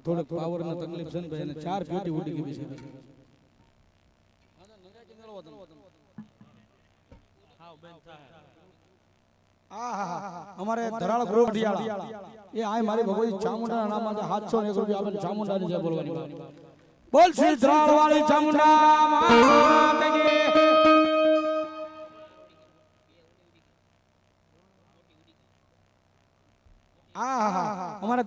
Power ને તકલીફ છે ને ભાઈ એને ચાર પેટી ઉડી ગઈ છે. અમારે ધરાળ ગ્રુપ ડિયાળા એ આય મારી ભગવતી ચામુંડા નામ માટે હાથસો ને એક રૂપિયા આપણે ચામુંડાની જય બોલવાની વાત. બોલ શ્રી ધરાળ વાળી ચામુંડા માત આ હા અમારે